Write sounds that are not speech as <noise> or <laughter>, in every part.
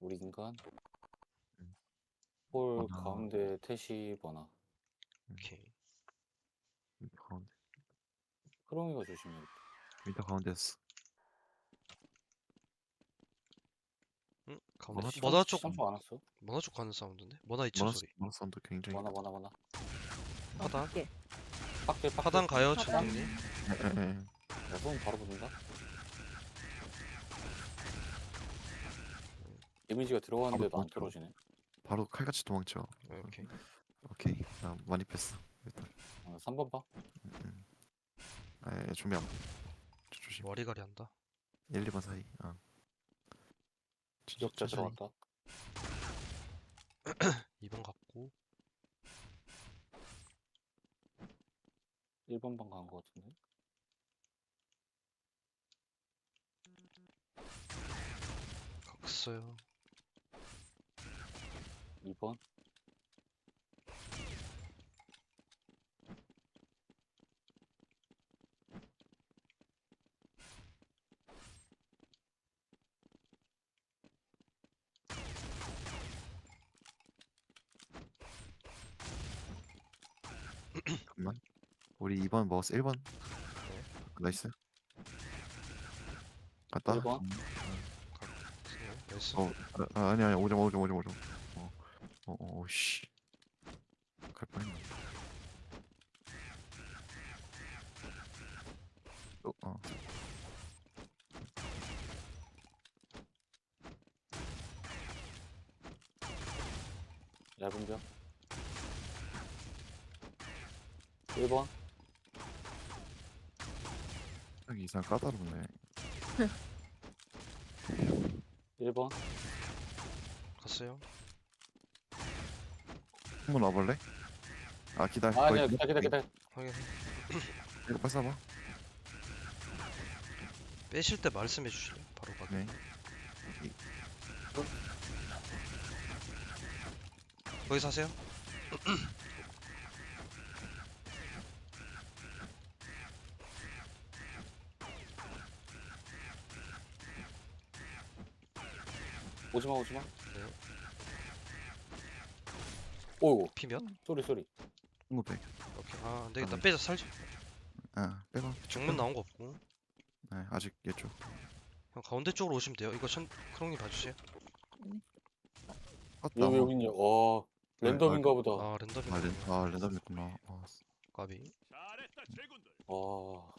우리 인간. 음. 홀 번화. 가운데 태시 번화. 오케이. 윈터 가운데. 크롱이가 조심해야겠다. 윈터 가운데였어. 응? 가운데 머나 머나 쪽 삼초 안 왔어? 머나 쪽 가는 사운드인데? 머나 2층 머너스 소리. 머너스 언더 굉장히. 번화 번화 번화. 하단. 오케이. 하단 가요, 하단. 천둥님. 에에에. 야, 손 바로 붙는다. 데미지가 들어갔는데도 바로 안 떨어지네. 바로 칼같이 도망쳐. 네, 오케이. 오케이. 나 많이 뺐어. 일단. 어, 3번 봐. 음, 음. 아, 예, 준비 안. 조- 조심. 머리가리 한다. 1, 2번 사이. 아. 지적자 천천히. 들어갔다. 2번 갔고 1번 방 간 거 같은데. 갔어요. 2번. 잠깐만. 우리 2번 먹었어. 1번. 나이스. 갔다. 1번. 음, 갔어요. 나이스. 어, 아, 아, 아니 아니 오점 오점 오점 오점. 씨. 갈 뻔했네. 어, 어. 얇은 벽. 1번. 여기 이상 까다롭네. <laughs> 1번. 갔어요. 한번 와볼래? 아 기다려. 아, 거의 아니야, 기다, 기다, 기다. 확인. 이거 빨리 쏴봐. 빼실 때 말씀해 주실래요? 바로 가게. 네. 거기 사세요. 오지마, 오지마. 네. 오우, 피면? 쏘리, 쏘리. 친구 백. 오케이. 아, 안 되겠다. 아, 빼자 살지. 아 빼봐. 정문 나온 거 없고. 네 아직 얘쪽. 형 가운데 쪽으로 오시면 돼요. 이거 천 크롱님 봐주세요. 았다. 여기, 여기 있냐. 어, 랜덤인가 보다. 아 랜덤이 아, 랜, 아 랜덤이었구나. 아, 까비. 잘했다 제군들 어,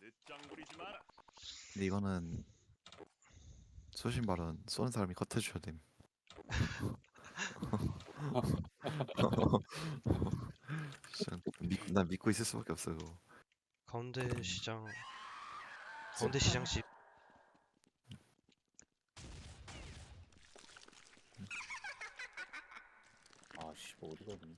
늦장 부리지 마라 근데 이거는 소신 발언 쏘는 사람이 컷해줘야 됨. <laughs> <laughs> 진짜 믿, 난 믿고 있을 수밖에 없어 그거. 가운데 시장. 가운데 시장 집. 아, 씨, 뭐 어디가 있니?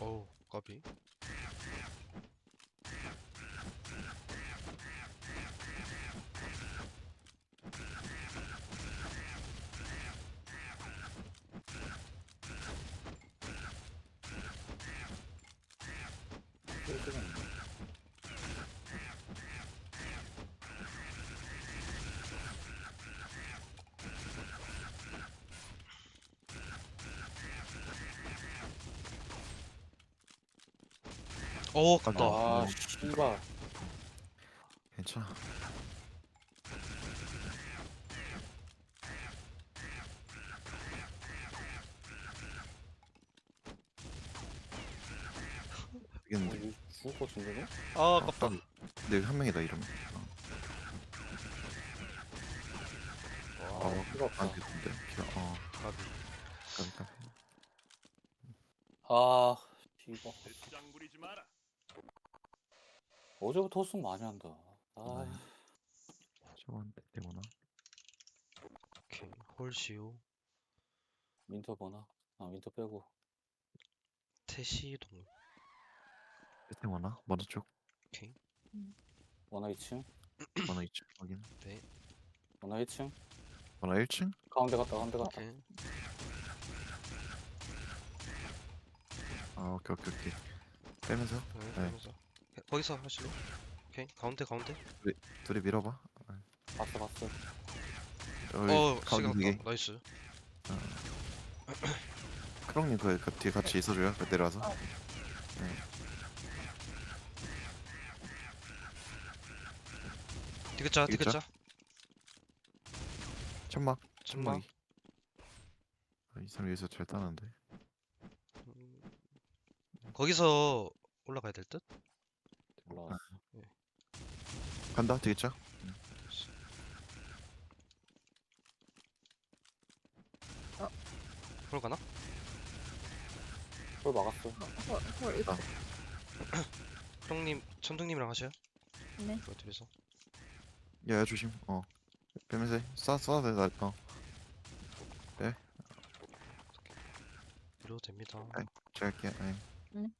어우 까비. 쏠 수가 있네. 어 까비. 갔다. 아, 어. 씨발. 괜찮아. 어, 이겼는데. 이거 죽을 것 같은데? 아 아깝다. 근데 여기 한 명이다 이러면. 어, 와, 필요 없다. 안 됐는데. 어. 까비. 까비 까비. 아, 씨발. 늦장 부리지 마라 어제부터 헛숨 많이 한다. 아, 저건 때문에. 오케이. 홀시오. 민터 버나? 아, 민터 빼고. 태시 동물. 끝에 원나 먼저 쪽. 오케이. 원화 2층? 원나 2층 확인. 원화 1층? 원나 1층? 가운데 갔다, 가운데 갔다. 오케이. 아 오케이 오케이 오케이 빼면서 네, 네. 그러면서 거기서 하실래? 오케이 가운데 가운데. 둘이 밀어봐. 봤어 봤어. 여기 어 가운데 시간 되게 어, 나이스. 크롱님 그, 그 뒤에 같이 있어줘요 그 내려와서. 어. 디귿자 디귿자? 디귿자. 천막. 천막. 아, 이 사람 여기서 잘 따는데. 음, 거기서 올라가야 될 듯? 올라왔어 간다 되겠죠? 그걸 가나? 홀 막았어 어, 헐, 헐, 이거. 아. <clears throat> 크롱님 천둥님이랑 하셔요? 네. 저 뒤에서 야야 조심 어 빼면서 해. 쏴 쏴도 돼 나, 어 이러도 됩니다 아이. 제가 할게 아니.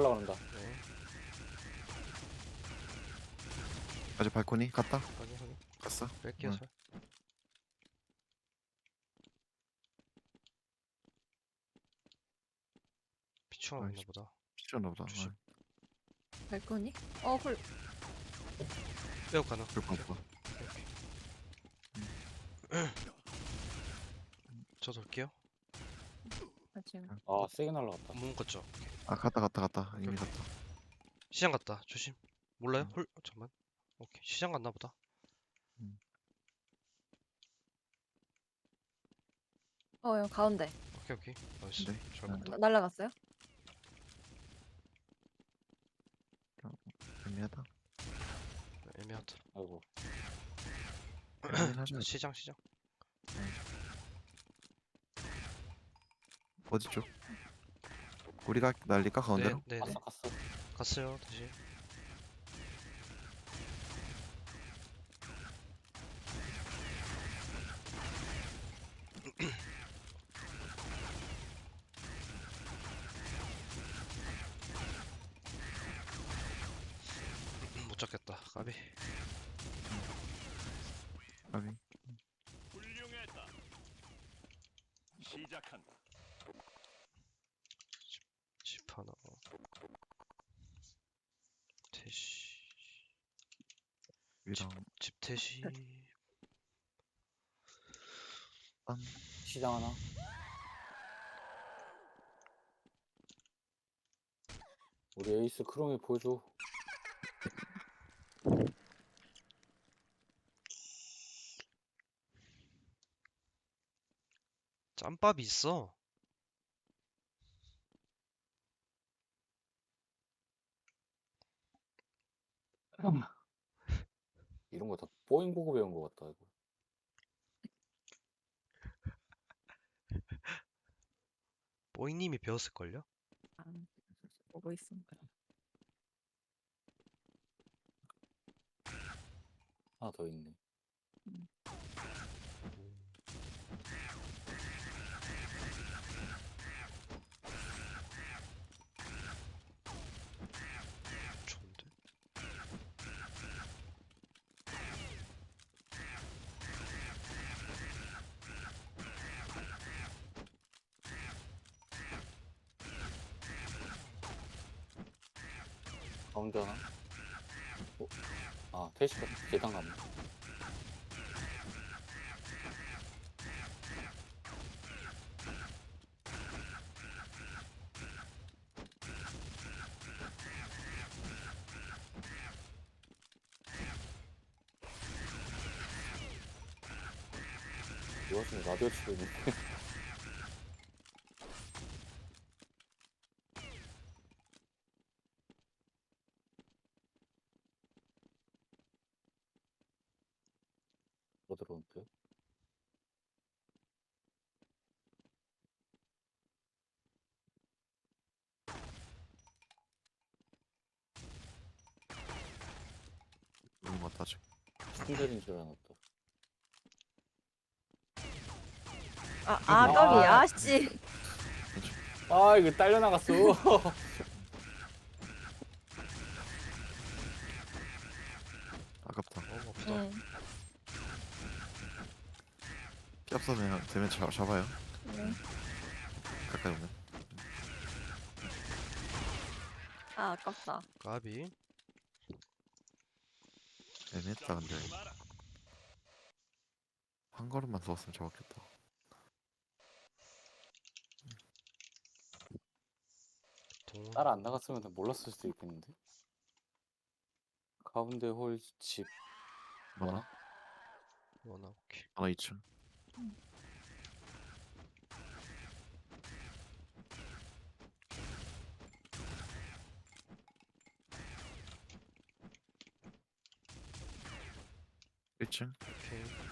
그런다 네 아직 발코니 갔다 확인 확인 갔어 뺄게요 응. 피추가 있나 아이씨. 보다 필요나 보다 조심. 아, 발코니? 어, 헐. 빼고 가나? 그럴 거 없어 저 돌게요 아, 지금. 아 세게 날라갔다. 못 먹었죠? 아 갔다 갔다 갔다. 이미 갔다. 시장 갔다. 조심. 몰라요? 응. 홀 잠만. 오케이. 시장 갔나 보다. 어, 여기 가운데. 오케이 오케이. 나이스. 네. 잘 아. 갔다. 나, 날라갔어요? 애매하다. 애매하다. 아이고. 시장 시장 어디 쪽. 우리가 날릴까 가운데로? 네 네 네. 갔어 갔어. 갔어요 다시. <clears throat> 못 잡겠다 까비. 아비 훌륭했다. 시작한다. 집 하나 태시 위랑 집 태시. 시장 하나. 우리 에이스 크롱이 보여줘. 짬밥이 있어 이런 거다 뽀잉 보고 배운 거 같다 이거 뽀잉님이 배웠을걸요? 아, 보고 있습니다. 하나 더 있네 좋 가운데 하나? 어? 아 태시가 계단 갔네 이 와중에 라디오 치고 있네 <laughs> 뭐 들어온대? 너무 맞다 아직 알았다 아, 아, 까비. 아, 씨. 아 이거 딸려 나갔어 <laughs> 아깝다 어 아프다 응. 피 없으면 되면 잡, 잡아요 네. 가까이 오면 아 아깝다. 까비 애매했다 근데. 한 걸음만 더 왔으면 잡았겠다. 동 따라 안 나갔으면 몰랐을 수도 있겠는데. 가운데 홀 집. 뭐나? 원아 오케이 하나 2층. 일층? 오케이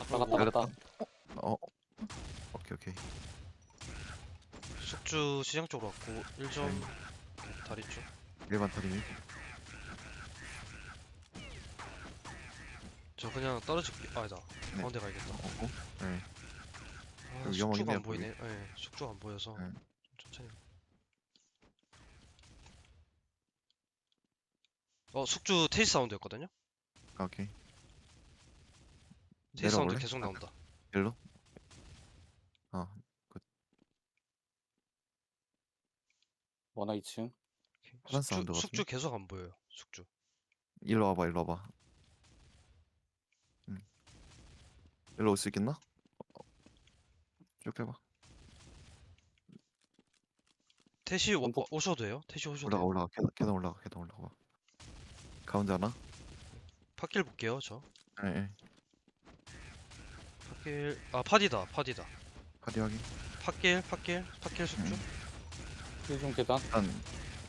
갔다 갔다. 갔다. 어 오케이 오케이. 숙주 시장 쪽으로 왔고 1점 다리 쪽. 일반 타림이 저 그냥 떨어질게. 아, 아니다. 네. 가운데 가야겠다. 어? 네. 아, 좀 숙주가 안 보이네. 예 숙주가 안 보여서 네. 천천히. 어 숙주 테이스 사운드였거든요? 아, 오케이 테이스 사운드 내려볼래? 계속 나온다. 일로? 아 원화 2층. 파란 숙주, 사운드 숙주 같은데? 계속 안 보여요 숙주. 일로 와봐 일로 와봐. 응. 일로 올 수 있겠나? 어, 쭉 해봐. 태시 오. 어, 오셔도 돼요? 태시 오셔도 올라가 돼요? 올라가. 계단, 계단 올라가 계단 올라가. 봐 가운데 하나? 팟길 볼게요 저. 예 예 팟길 아 파디다 파디다. 파리 확인. 팟길 팟길 팟길 숙주. 음. 1중 계단. 일단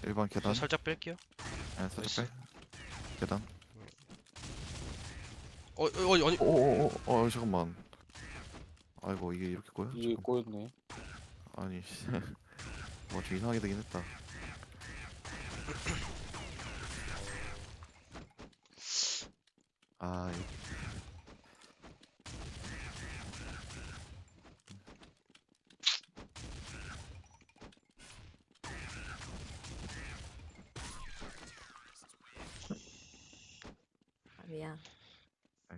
일반 저 계단. 살짝 뺄게요. 예 살짝 빼. 계단. 어, 어, 어 아니. 오오오 어 잠깐만. 아이고 이게 이렇게 꼬여? 이게 잠깐만. 꼬였네. 아니 <laughs> 뭐좀 이상하게 되긴 했다. <clears throat> 아 이- 아, 미안. 아.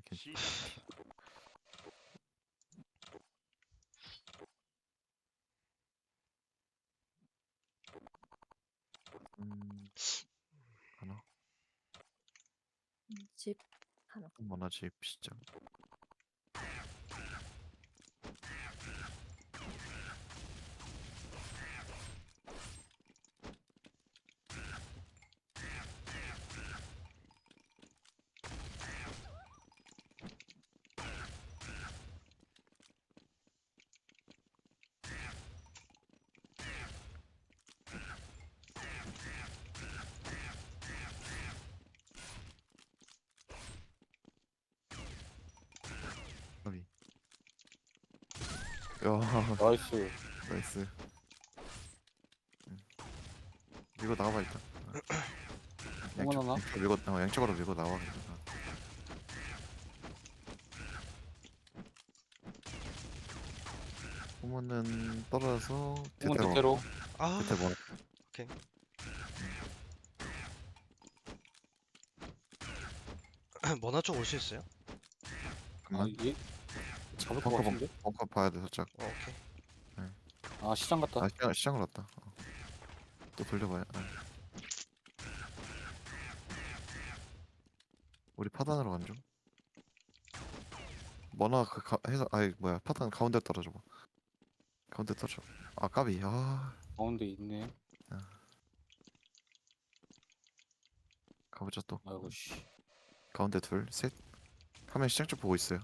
음, 하나 집 하나. 만화집 시장 야 나이스. 나이스 음. 밀고 나와봐 일단 양쪽, 어머나. 양쪽 밀고 어, 양쪽으로 밀고 나와 그냥. 어. 호문은 떨어져서 공은 대대로 대대로. 아 대대 뭐 머나 <clears throat> 쪽 올 수 있어요? 아, 잠깐만 이게 잡을 것 벙커 같은데? 벙커 봐야 돼 살짝. 어 오케이. 아 시장 갔다. 아 시장, 시장으로 왔다. 어. 또 돌려봐요. 아. 우리 파단으로 간중. 머나 그 가, 해서 아이 뭐야. 파단 가운데 떨어져 봐. 가운데 떨어져. 아 까비. 아. 가운데 있네. 가보자 또. 아이고 씨. 가운데 둘 셋. 화면 시장 쪽 보고 있어요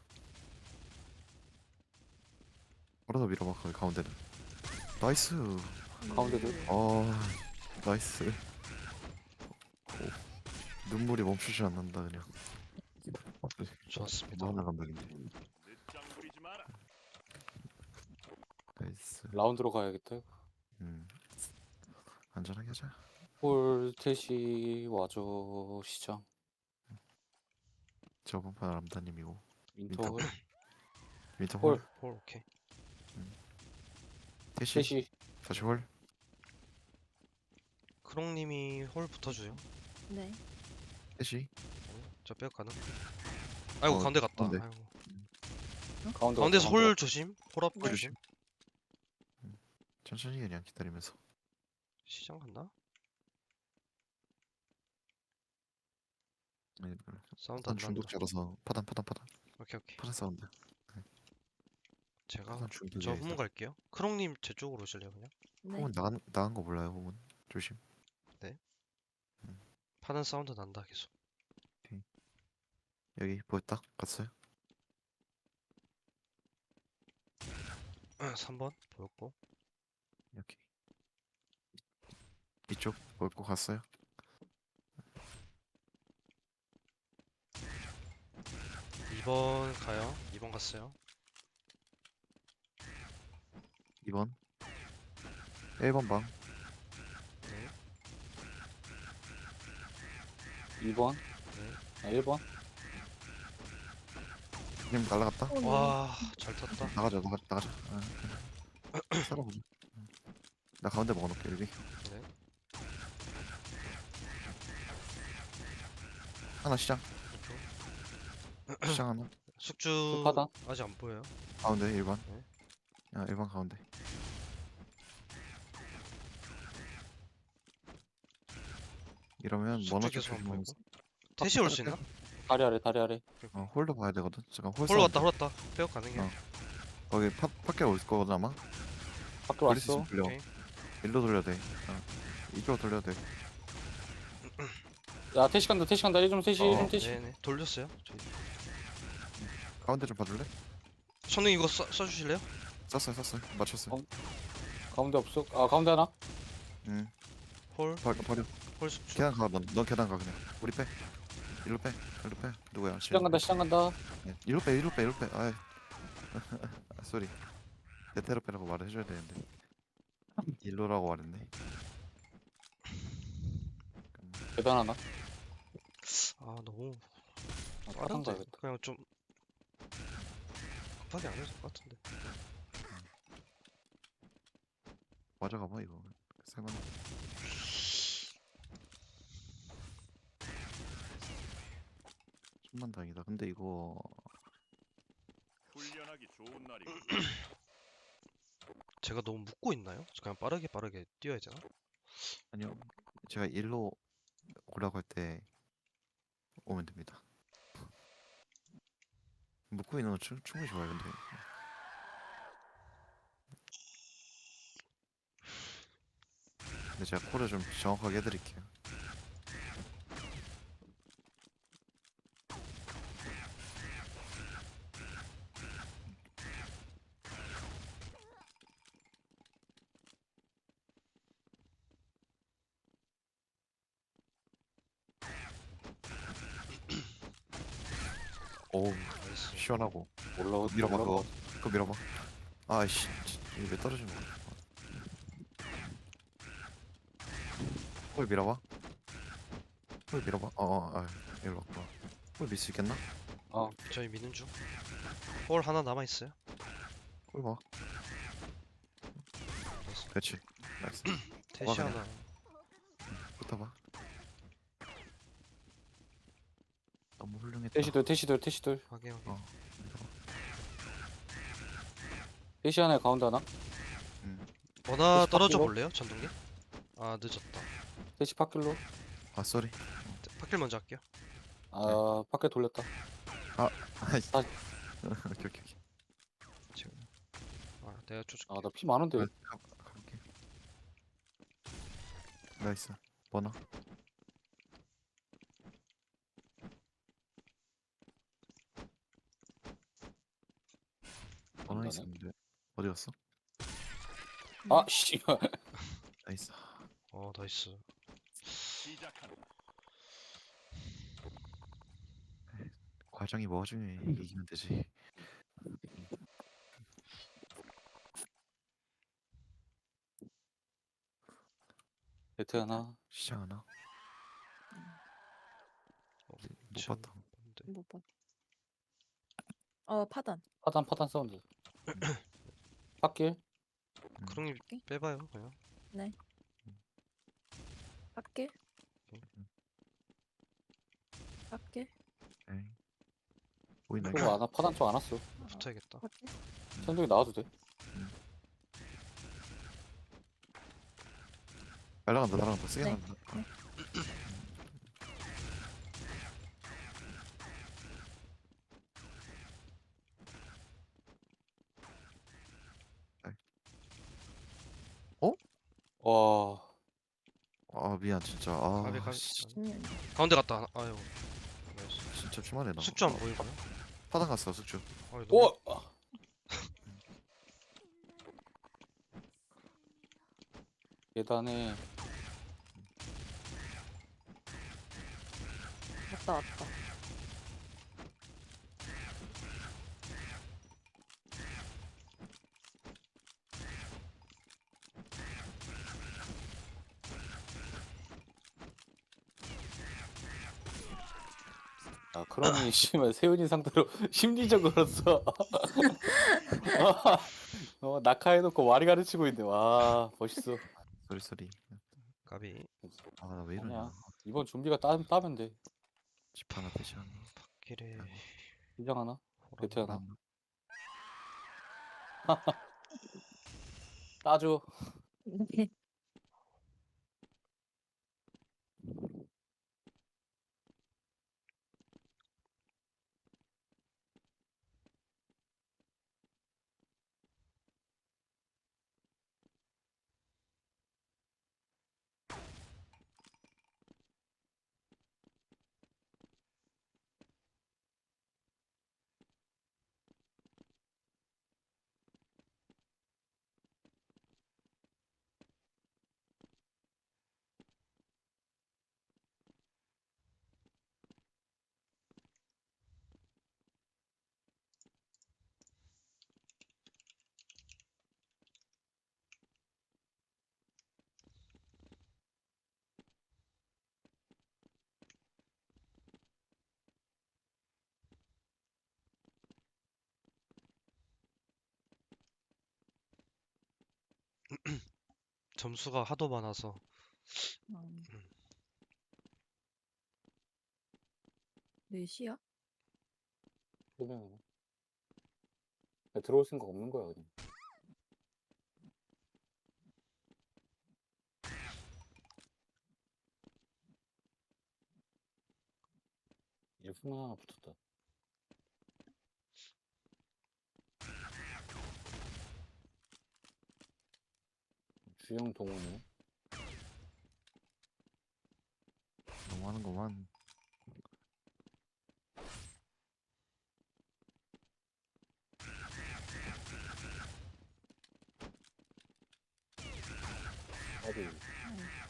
걸어서 밀어봐 거기 가운데는 나이스 가운데들. 어 나이스 오, 눈물이 멈추지 않는다 그냥 좋았습니다 마라. 나이스 라운드로 가야겠다. 음 안전하게 하자 홀 태시 와줘 시장. 저번 판 람다님이고 윈터 홀. 윈터 홀. 홀홀 오케이 태시 태시. 다시 홀 크롱님이 홀 붙어줘요 네. 태시 저 빼고 가능? 아이고 어, 가운데 갔다 가운데. 아이고 가운데 가운데서 가운데. 홀 조심. 홀업 네. 조심. 천천히 그냥 기다리면서 시장 갔나? 네, 사운드 안 난다. 중독자라서 파단 파단 파단 오케이 오케이. 파단 사운드 제가 저 후문 갈게요. 크롱님 제 쪽으로 오실래요 그냥? 네. 후문 나간 나간 거 몰라요 후문 조심 파는 사운드 난다 계속. 여기 보였다 갔어요 3번 보였고. 여기 이쪽 보였고 갔어요 2번 가요. 2번 갔어요. 2번 1번 방 네. 2번 네. 아, 1번 그냥 날라갔다 어, 네. 와, 잘 탔다. 나가자 나가자 나가자 아, 살아보자 응. 나 가운데 먹어놓을게 여기 네. 하나 시장 오케이. 시장 하나 숙주 하단? 아직 안 보여요. 가운데 1번 네. 야 1번 가운데 이러면 머너 계속 안쪽 보이고. 대시 올 수 있나? 다리 아래 다리 아래 어, 홀로 봐야 되거든 잠깐 홀홀 사운드. 왔다, 홀 왔다. 빼고 가능해. 어. 거기 파, 밖에 올 거거든 아마 밖으로 왔어 돌려 오케이. 일로 돌려야 돼 어. 이쪽으로 돌려야 돼 야 태시 간다 태시 간다 1좀 태시 어, 1좀 태시 네네. 돌렸어요. 저희. 가운데 좀 봐줄래? 천능 이거 써, 써주실래요? 쐈어요 쐈어요 맞췄어요 어. 가운데 없어 아 가운데 하나 응 홀, 버려 버려 홀 숙주. 계단 가 넌 넌 계단 가 그냥. 우리 빼. 일로 빼. 일로 빼. 누구야? 시장 간다 시장 간다. 네, 일로 빼 일로 빼 일로 빼. 아이. <laughs> 아, 쏘리 대테러 빼라고 말을 해줘야 되는데. 일로라고 말했네. 계단 하나? 아 너무 아, 빠른데. 그냥 좀 급하게 안 해도 될 것 같은데. 맞아 가 봐 이거. 세만 천만 다행이다. 근데 이거 훈련하기 좋은 날이고 <clears throat> 제가 너무 묶고 있나요? 그냥 빠르게 빠르게 뛰어야 되나? 아니요. 제가 일로 오라고 할 때 오면 됩니다. 묶고 있는 건 충, 충분히 좋아요 근데. 근데 제가 콜을 좀 정확하게 해드릴게요 오우 나이스. 시원하고 올라오 밀어봐. 그거 그거 밀어봐 아이씨 이게 왜 떨어지는 거야 홀 밀어봐 홀 밀어봐 어어 아 일로 왔구나 홀밀수 있겠나? 저희 미는 중. 홀 하나 남아 있어요. 홀봐. 그렇지 나이스 <clears throat> 대시. 하나. 붙어봐 태시돌 태시돌 태시돌 확인 확인. 어. 태시 하나에 가운데 하나 음. 원화 대시 떨어져 바꾸고? 볼래요, 전동기? 아 늦었다. 태시 팟길로 아 쏘리 파킬 먼저 할게요. 아 밖에 돌렸다 아이씨 아. <laughs> 오케이 오케이 오케이 아 내가 쫓을게. 아 나 피 많은데 왜- 가, 가볼게 나이스 번호 번호 간다네. 있었는데 어디 갔어? 아 씨발 <laughs> 나이스 어 나이스. 과정이 뭐가 중요해 이기면 되지 네트 하나 시장 하나 어, 못 지금 봤다 뭔데? 못 봐. 어 파단. 파단 파단 사운드 팟길 크롱님 오케이. 빼봐요 그냥. 밖에. 음. 밖에. 에이. 보이나 그거 안 와 파단 쪽안 왔어 붙어야겠다. 뭐지? 천둥이 나와도 돼? 날라간다 날라간다 세게 네, 네. 와 아 미안 진짜 아 가비, 가비. 씨, 음, 가운데 갔다. 아유. 나이스. 진짜 주말에 나 숙주 안 보이고요. 파당 갔어 숙주 아유, 너무 오! <laughs> 계단에 왔다 왔다. 그러니 씨발 세훈이 상대로 <laughs> 심리적으로 써. <laughs> 어 낙하 해놓고 와리 가르치고 있네. 와 멋있어. 소리 소리 가비. 아 나 왜 이러냐 아니야. 이번 좀비가 따, 따면 돼. 집 하나 대신 길에 시장 하나? 배트 하나? 따줘. 네. <laughs> 점수가 하도 많아서 음. 몇 시야? 그러면 들어올 생각 없는 거야 그냥. 일분 하나 붙었다. 주영 동호네. 너무 하는구만 어디?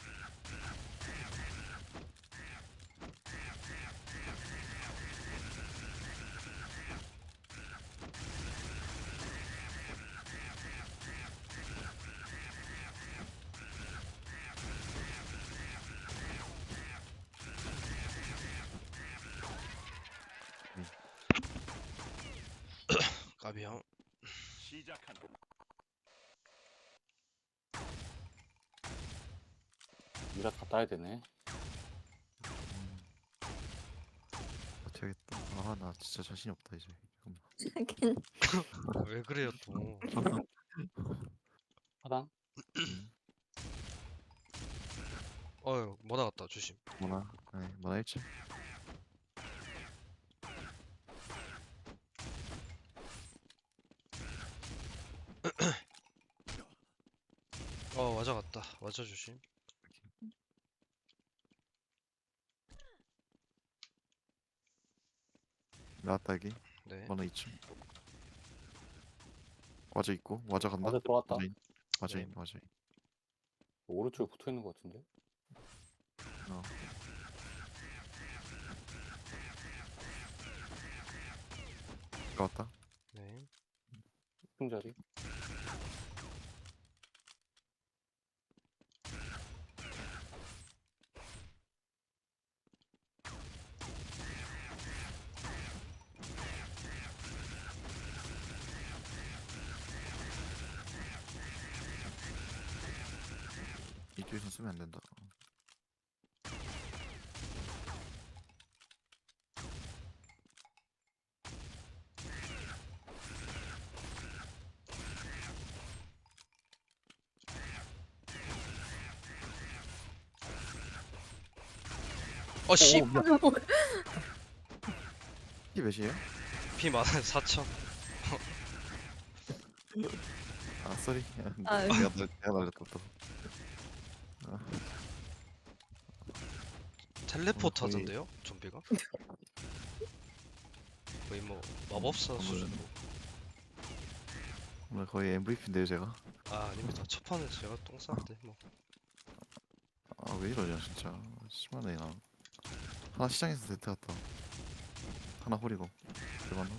가비 형. 시작한다. 미라 다 따야 되네. 버텨야겠다 아 나 진짜 자신이 없다 이제 잠깐만. <laughs> 왜 그래요 또? <laughs> 하단? 어유 뭐 나갔다 조심. 뭐나 네 뭐나 일찍 어 맞아 갔다. 맞아 조심. 나왔다 여기 네. 뭐나 2층 와저 있고 와저 간다 맞아 들어왔다. 와저 인 네. 인 와저 인 오른쪽에 붙어 있는 것 같은데. 어. 들어왔다 네. 큰 자리. 뒤에서 쓰면 안 된다. 어, 씨! 피 몇이에요? 피 많은 4천. 아, 쏘리. 아, 내가, 네. 말렸다, 또. 텔레포트 거의- 하던데요? 좀비가? <laughs> 거의 뭐 마법사 음. 수준으로. 오늘 거의 MVP인데요 제가 아 아닙니다. 첫 판에 제가 똥 쌌는데 뭐. 아 왜 이러냐 진짜 심하네 나 하나 시장에서 세트 갔다 하나 호리고 대박나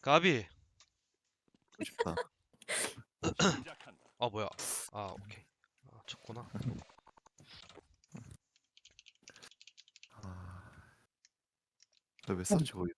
가비. 싶다 시작한다. <clears throat> 아 뭐야? 아 오케이. 아 쳤구나. 아... 너왜 썼지 거기서